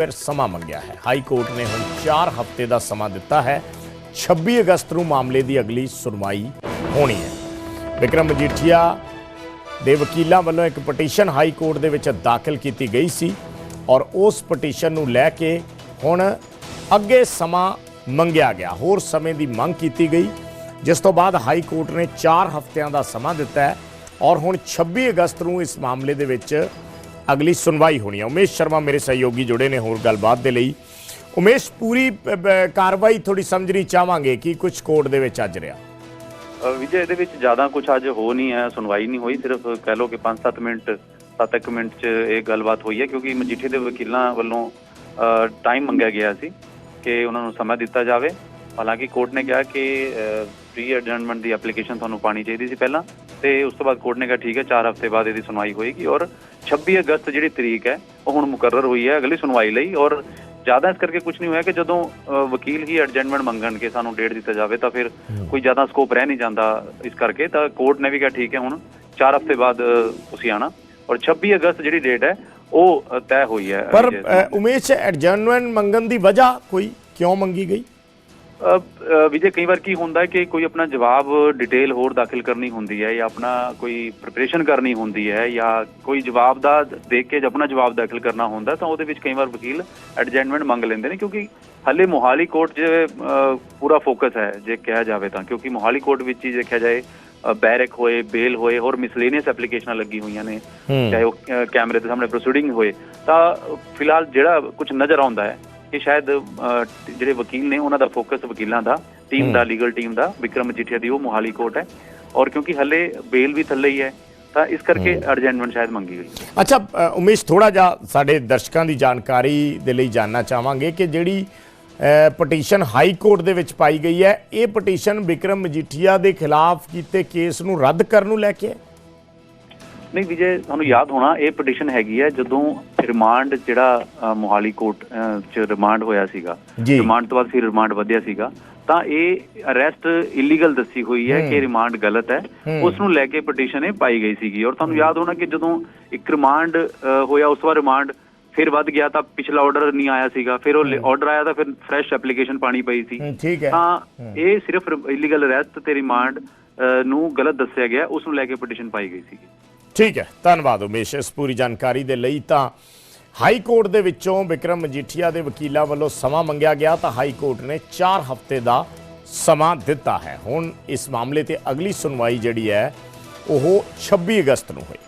ਫਿਰ ਸਮਾਂ ਮੰਗਿਆ ਹੈ। ਹਾਈ ਕੋਰਟ ਨੇ ਹੁਣ 4 ਹਫ਼ਤੇ ਦਾ ਸਮਾਂ ਦਿੱਤਾ ਹੈ। 26 ਅਗਸਤ ਨੂੰ ਮਾਮਲੇ ਦੀ ਅਗਲੀ ਸੁਣਵਾਈ ਹੋਣੀ ਹੈ। ਵਿਕਰਮ ਮਜੀਠੀਆ ਦੇ ਵਕੀਲਾਂ ਵੱਲੋਂ ਇੱਕ ਪਟੀਸ਼ਨ ਹਾਈ ਕੋਰਟ ਦੇ ਵਿੱਚ ਦਾਖਲ ਕੀਤੀ ਗਈ ਸੀ ਔਰ ਉਸ ਪਟੀਸ਼ਨ ਨੂੰ ਲੈ ਕੇ ਹੁਣ ਅੱਗੇ ਸਮਾਂ ਮੰਗਿਆ ਗਿਆ। ਹੋਰ ਸਮੇਂ ਦੀ ਮੰਗ ਕੀਤੀ ਗਈ। ਜਿਸ ਤੋਂ ਬਾਅਦ ਹਾਈ ਕੋਰਟ ਨੇ 4 ਹਫ਼ਤਿਆਂ ਦਾ ਸਮਾਂ ਦਿੱਤਾ ਹੈ ਔਰ ਹੁਣ 26 ਅਗਸਤ ਨੂੰ ਇਸ ਮਾਮਲੇ ਦੇ ਵਿੱਚ ਅਗਲੀ ਸੁਣਵਾਈ ਹੋਣੀ ਹੈ ਉਮੇਸ਼ ਸ਼ਰਮਾ ਮੇਰੇ ਸਹਿਯੋਗੀ ਜੁੜੇ ਨੇ, ਹੋਰ ਗੱਲਬਾਤ ਦੇ ਲਈ। ਉਮੇਸ਼, ਪੂਰੀ ਕਾਰਵਾਈ ਥੋੜੀ ਸਮਝਣੀ ਚਾਹਾਂਗੇ ਕਿ ਕੁਝ ਕੋਰਟ ਦੇ ਵਿੱਚ ਅੱਜ ਰਿਹਾ। ਵਿਜੇ, ਇਹਦੇ ਵਿੱਚ ਜ਼ਿਆਦਾ ਕੁਝ ਅੱਜ ਹੋ ਨਹੀਂ ਹੈ, ਸੁਣਵਾਈ ਨਹੀਂ ਹੋਈ। ਸਿਰਫ ਕਹਿ ਲਓ ਕਿ 5-7 ਮਿੰਟ 7 ਮਿੰਟ 'ਚ ਇਹ ਗੱਲਬਾਤ ਹੋਈ ਹੈ, ਕਿਉਂਕਿ ਮਜੀਠੇ ਦੇ ਵਕੀਲਾਂ ਵੱਲੋਂ ਟਾਈਮ ਮੰਗਿਆ ਗਿਆ ਸੀ ਕਿ ਉਹਨਾਂ ਨੂੰ ਸਮਾਂ ਦਿੱਤਾ ਜਾਵੇ। ਹਾਲਾਂਕਿ ਕੋਰਟ ਨੇ ਕਿਹਾ ਕਿ ਪ੍ਰੀ ਐਡਜਮੈਂਟ ਦੀ ਐਪਲੀਕੇਸ਼ਨ ਤੁਹਾਨੂੰ ਪਾਣੀ ਚਾਹੀਦੀ ਸੀ ਪਹਿਲਾਂ, ਤੇ ਉਸ ਤੋਂ ਬਾਅਦ ਕੋਰਟ ਨੇ ਕਿਹਾ, ਠੀਕ ਹੈ 4 ਹਫ਼ਤੇ ਬਾਅਦ ਇਹਦੀ ਸੁਣਵਾਈ ਹੋਏਗੀ। ਔਰ 26 ਅਗਸਤ ਜਿਹੜੀ ਤਰੀਕ ਹੈ ਉਹ ਹੁਣ ਮੁਕਰਰ ਹੋਈ ਹੈ ਅਗਲੀ ਸੁਣਵਾਈ ਲਈ ਔਰ ਜ਼ਿਆਦਾ ਇਸ ਕਰਕੇ ਕੁਝ ਨਹੀਂ ਹੋਇਆ ਕਿ ਜਦੋਂ ਵਕੀਲ ਹੀ ਐਡਜਮੈਂਟ ਮੰਗਣ ਕਿ ਸਾਨੂੰ ਡੇਟ ਦਿੱਤਾ ਜਾਵੇ ਤਾਂ ਫਿਰ ਕੋਈ ਜ਼ਿਆਦਾ ਸਕੋਪ ਰਹਿ ਨਹੀਂ ਜਾਂਦਾ ਇਸ ਕਰਕੇ ਤਾਂ ਕੋਰਟ ਨੇ ਵੀ ਕਿਹਾ ਠੀਕ ਹੈ ਹੁਣ 4 ਹਫ਼ਤੇ ਬਾਅਦ ਤੁਸੀਂ ਆਣਾ ਔਰ 26 ਅਗਸਤ ਜਿਹੜੀ ਡੇਟ ਹੈ ਉਹ ਤੈਅ ਹੋਈ ਹੈ ਪਰ ਉਮੇਸ਼ ਐਡਜਰਨਮੈਂਟ ਮੰਗਣ ਦੀ ਵਜ੍ਹਾ ਕੋਈ ਕਿਉਂ ਮੰਗੀ ਗਈ? ਵਿਜੇ ਕਈ ਵਾਰ ਕੀ ਹੁੰਦਾ ਹੈ ਕਿ ਕੋਈ ਆਪਣਾ ਜਵਾਬ ਡਿਟੇਲ ਹੋਰ ਦਾਖਲ ਕਰਨੀ ਹੁੰਦੀ ਹੈ ਜਾਂ ਆਪਣਾ ਕੋਈ ਪ੍ਰਿਪਰੇਸ਼ਨ ਕਰਨੀ ਹੁੰਦੀ ਹੈ ਜਾਂ ਕੋਈ ਜਵਾਬ ਦਾ ਦੇਖ ਕੇ ਆਪਣਾ ਜਵਾਬ ਦਾਖਲ ਕਰਨਾ ਹੁੰਦਾ ਤਾਂ ਉਹਦੇ ਵਿੱਚ ਕਈ ਵਾਰ ਵਕੀਲ ਐਡਜਸਟਮੈਂਟ ਮੰਗ ਲੈਂਦੇ ਨੇ ਕਿਉਂਕਿ ਹੱਲੇ ਮੋਹਾਲੀ ਕੋਰਟ 'ਚ ਪੂਰਾ ਫੋਕਸ ਹੈ ਜੇ ਕਿਹਾ ਜਾਵੇ ਤਾਂ ਕਿਉਂਕਿ ਮੋਹਾਲੀ ਕੋਰਟ ਵਿੱਚ ਹੀ ਦੇਖਿਆ ਜਾਏ ਬੈਰਕ ਹੋਏ ਬੇਲ ਹੋਏ ਹੋਰ ਮਿਸਲੇਨੀਅਸ ਐਪਲੀਕੇਸ਼ਨਾਂ ਲੱਗੀ ਹੋਈਆਂ ਨੇ। ਚਾਹੇ ਉਹ ਕੈਮਰੇ ਦੇ ਸਾਹਮਣੇ ਪ੍ਰੋਸੀਡਿੰਗ ਹੋਏ ਤਾਂ ਫਿਲਹਾਲ ਜਿਹੜਾ ਕੁਝ ਨਜ਼ਰ ਆਉਂਦਾ ਹੈ ਕਿ ਸ਼ਾਇਦ ਜਿਹੜੇ ਵਕੀਲ ਨੇ ਉਹਨਾਂ ਦਾ ਫੋਕਸ ਵਕੀਲਾਂ ਦਾ ਟੀਮ ਦਾ ਲੀਗਲ ਟੀਮ ਦਾ ਵਿਕਰਮ ਮਜੀਠੀਆ ਦੀ ਉਹ ਮੋਹਾਲੀ ਕੋਰਟ ਹੈ। ਔਰ ਕਿਉਂਕਿ ਹੱਲੇ ਬੇਲ ਵੀ ਥੱਲੇ ਹੀ ਹੈ ਤਾਂ ਇਸ ਕਰਕੇ ਐਡਜਸਟਮੈਂਟ ਸ਼ਾਇਦ ਮੰਗੀ ਗਈ ਅੱਛਾ ਉਮੇਸ਼ ਥੋੜਾ ਜਿਹਾ ਸਾਡੇ ਦਰਸ਼ਕਾਂ ਦੀ ਜਾਣਕਾਰੀ ਦੇ ਲਈ ਜਾਨਣਾ ਚਾਹਾਂਗੇ ਕਿ ਜਿਹੜੀ ਪਟੀਸ਼ਨ ਹਾਈ ਕੋਰਟ ਦੇ ਵਿੱਚ ਪਾਈ ਗਈ ਹੈ ਇਹ ਪਟੀਸ਼ਨ ਵਿਕਰਮ ਮਜੀਠੀਆ ਦੇ ਖਿਲਾਫ ਕੀਤੇ ਕੇਸ ਨੂੰ ਰੱਦ ਕਰਨ ਨੂੰ ਲੈ ਕੇ ਹੈ? ਨਹੀਂ ਵਿਜੇ ਤੁਹਾਨੂੰ ਯਾਦ ਹੋਣਾ ਇਹ ਪਟੀਸ਼ਨ ਹੈਗੀ ਹੈ ਜਦੋਂ ਰਿਮਾਂਡ ਜਿਹੜਾ ਮੋਹਾਲੀ ਕੋਰਟ ਚ ਰਿਮਾਂਡ ਹੋਇਆ ਸੀਗਾ। ਰਿਮਾਂਡ ਤੋਂ ਬਾਅਦ ਫਿਰ ਰਿਮਾਂਡ ਵਧਿਆ ਸੀਗਾ। ਤਾਂ ਇਹ ਅਰੈਸਟ ਇਲੀਗਲ ਦੱਸੀ ਹੋਈ ਹੈ ਕਿ ਰਿਮਾਂਡ ਗਲਤ ਹੈ। ਉਸ ਨੂੰ ਲੈ ਕੇ ਪਟੀਸ਼ਨ ਇਹ ਪਾਈ ਗਈ ਸੀਗੀ। ਔਰ ਤੁਹਾਨੂੰ ਯਾਦ ਹੋਣਾ ਕਿ ਜਦੋਂ ਇੱਕ ਰਿਮਾਂਡ ਹੋਇਆ ਉਸ ਬਾਅਦ ਰਿਮਾਂਡ ਫਿਰ ਵੱਧ ਗਿਆ ਤਾਂ ਪਿਛਲਾ ਆਰਡਰ ਨਹੀਂ ਆਇਆ ਸੀਗਾ। ਫਿਰ ਉਹ ਆਰਡਰ ਆਇਆ ਤਾਂ ਫਿਰ ਫਰੈਸ਼ ਐਪਲੀਕੇਸ਼ਨ ਪਾਣੀ ਪਈ ਸੀ। ਹੂੰ, ਠੀਕ ਹੈ। ਤਾਂ ਇਹ ਸਿਰਫ ਇਲੀਗਲ ਅਰੈਸਟ ਤੇ ਰਿਮਾਂਡ ਨੂੰ ਗਲਤ ਦੱਸਿਆ ਗਿਆ। ਉਸ ਨੂੰ ਲੈ ਕੇ ਪਟੀਸ਼ਨ ਪਾਈ ਗਈ ਸੀਗੀ। ਠੀਕ ਹੈ, ਧੰਨਵਾਦ ਉਮੇਸ਼। ਇਸ ਪੂਰੀ ਜਾਣਕਾਰੀ ਦੇ ਲਈ ਤਾਂ ਹਾਈ ਕੋਰਟ ਦੇ ਵਿੱਚੋਂ ਵਿਕਰਮ ਮਜੀਠੀਆ ਦੇ ਵਕੀਲਾਂ ਵੱਲੋਂ ਸਮਾਂ ਮੰਗਿਆ ਗਿਆ ਤਾਂ ਹਾਈ ਕੋਰਟ ਨੇ 4 ਹਫ਼ਤੇ ਦਾ ਸਮਾਂ ਦਿੱਤਾ ਹੈ। ਹੁਣ ਇਸ ਮਾਮਲੇ ਤੇ ਅਗਲੀ ਸੁਣਵਾਈ ਜਿਹੜੀ ਹੈ, ਉਹ 26 ਅਗਸਤ ਨੂੰ ਹੋਈ